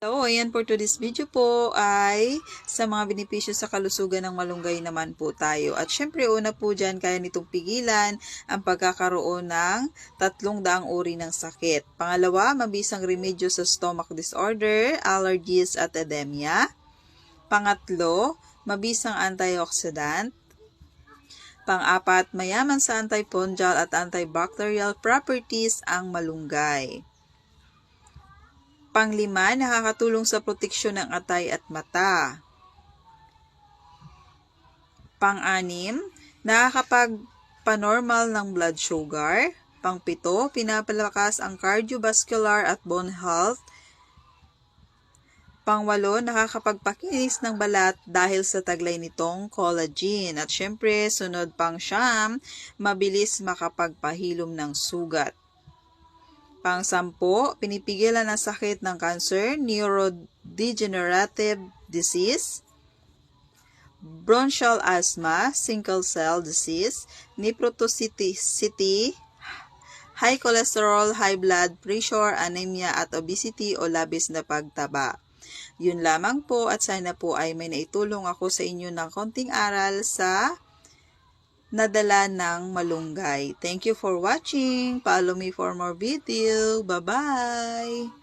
So, ayan for today's video po ay sa mga benepisyo sa kalusugan ng malunggay naman po tayo. At syempre, una po dyan, kaya nitong pigilan ang pagkakaroon ng tatlong daang uri ng sakit. Pangalawa, mabisang remedyo sa stomach disorder, allergies at edemia. Pangatlo, mabisang antioxidant. Pang-apat, mayaman sa antifungal at antibacterial properties ang malunggay. Panglima, nakakatulong sa proteksyon ng atay at mata. Pang-anim, nakakapag-panormal ng blood sugar. Pangpito, pinapalakas ang cardiovascular at bone health. Pangwalo, nakakapagpakinis ng balat dahil sa taglay nitong collagen. At syempre, sunod pang siyam, mabilis makapagpahilom ng sugat. Pang-sampo, pinipigilan ang sakit ng cancer, neurodegenerative disease, bronchial asthma, single cell disease, nephrotoxicity, high cholesterol, high blood pressure, anemia at obesity o labis na pagtaba. Yun lamang po at sana po ay may naitulong ako sa inyo ng konting aral sa nadala ng malunggay. Thank you for watching. Follow me for more video. Bye-bye!